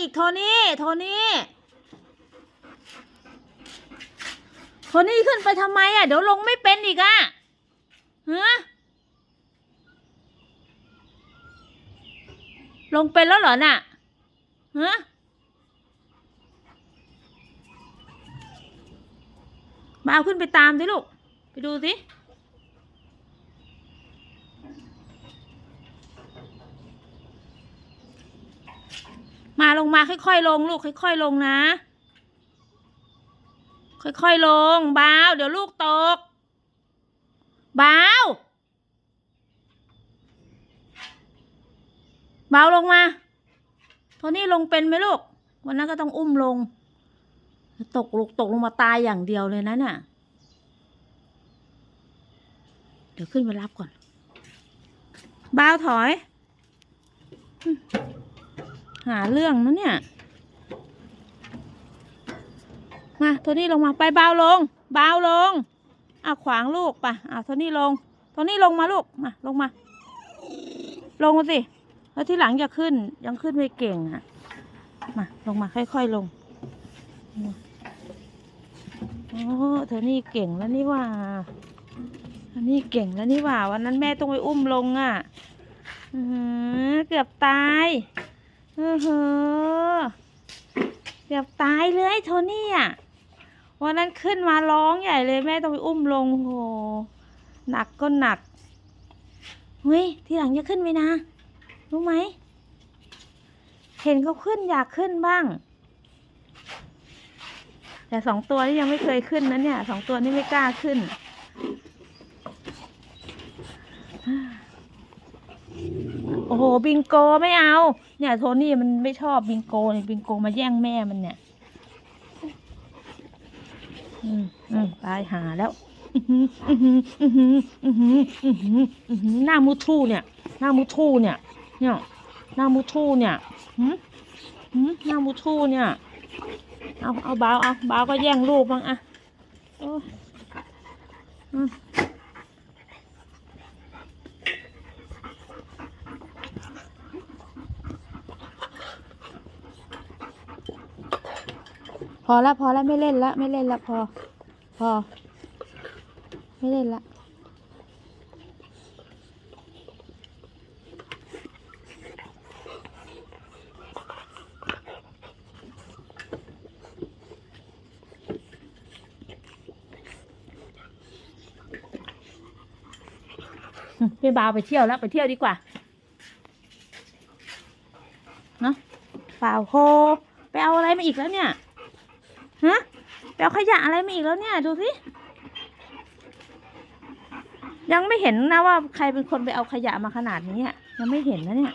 อีกโทนี่โทนี่โทนี่ขึ้นไปทำไมอะ เดี๋ยวลงไม่เป็นอีกอะฮะลงเป็นแล้วเหรอน่ะฮะมาเอาขึ้นไปตามสิลูก ไปดูสิ มาลงมาค่อยๆลงลูกค่อยๆลงนะ ค่อยๆลงเบาเดี๋ยวลูกตกเบาเบาลงมาโทนี่ลงเป็นไหมลูก วันนั้นก็ต้องอุ้มลง ตกลูกตกลงมาตายอย่างเดียวเลยนะน่ะเดี๋ยวขึ้นไปรับก่อนเบาถอย หาเรื่องนะเนี่ย มาโทนี่ลงมาไปเบาลง เบาลงอะขวางลูกปะอะโทนี่ลงโทนี่ลงมาลูกมาลงมา ลงมาสิแล้วที่หลังอย่าขึ้น ยังขึ้นไม่เก่งอะ มาลงมาค่อยๆลงโอ้โทนี่เก่งแล้วนี่ว่าโทนี่เก่งแล้วนี่ว่า วันนั้นแม่ต้องไปอุ้มลงอะอเกือบตาย เออเหอเกือบตายเลยโทนี่อะวันนั้นขึ้นมาร้องใหญ่เลยแม่ต้องไปอุ้มลงโหหนักก็หนักเฮ้ยทีหลังจะขึ้นไหมนะ รู้ไหม เห็นเขาขึ้นอยากขึ้นบ้าง แต่สองตัวนี่ยังไม่เคยขึ้นนะเนี่ยสองตัวนี่ไม่กล้าขึ้น โอ้โหบิงโกไม่เอา เนี่ยโทนี่มันไม่ชอบบิงโกเนี่ยบิงโกมาแย่งแม่มันเนี่ยอืมอืมตายหาแล้วอือหืออื้อหืออื้อหืออื้อหืออื้อหืออื้อหือหน้ามูทูเนี่ย หน้ามูทูเนี่ย เนี่ยหน้ามูทูเนี่ยหืมหืมหน้ามูทูเนี่ย เอาเอาบาวเอาบาวก็แย่งลูกบ้างอะโอ้ยอืม พอละพอละไม่เล่นละไม่เล่นละพอ พอ ไม่เล่นละพี่บาวไปเที่ยวแล้วไปเที่ยวดีกว่าเนาะเปล่าโฮไปเอาอะไรมาอีกแล้วเนี่ย ฮะไปเอาขยะอะไรมาอีกแล้วเนี่ย ดูสิ ยังไม่เห็นนะว่าใครเป็นคนไปเอาขยะมาขนาดนี้อะยังไม่เห็นนะเนี่ย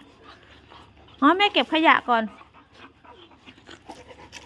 อ๋อแม่เก็บขยะก่อน